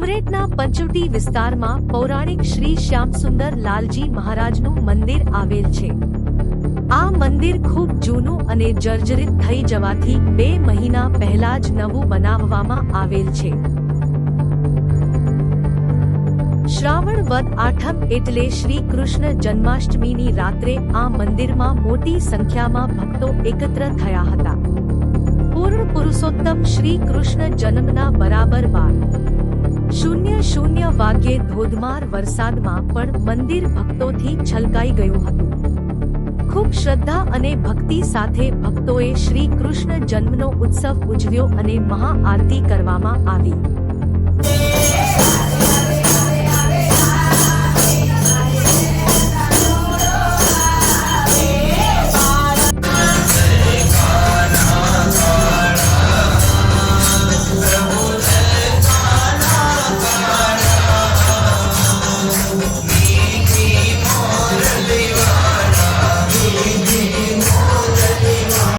ઉમરેઠના પંચવટી વિસ્તારમાં પૌરાણિક શ્રી શ્યામસુંદર લાલજી મહારાજનું મંદિર આવેલ છે. આ મંદિર ખૂબ જૂનું અને જર્જરિત થઈ જવાથી બે મહિના પહેલા જ નવું બનાવવામાં આવેલ છે. શ્રાવણ વદ આઠમ એટલે શ્રી કૃષ્ણ જન્માષ્ટમીની રાત્રે આ મંદિરમાં મોટી સંખ્યામાં ભક્તો એકત્ર થયા હતા. પૂર્ણ પુરુષોત્તમ શ્રી કૃષ્ણ જન્મના બરાબર બાર. શૂન્ય શૂન્ય વાગ્યે ધોધમાર વરસાદમાં પણ મંદિર ભક્તોથી છલકાઈ ગયું હતું. ખૂબ શ્રદ્ધા અને ભક્તિ સાથે ભક્તોએ શ્રી કૃષ્ણ જન્મનો ઉત્સવ ઉજવ્યો અને મહાઆરતી કરવામાં આવી.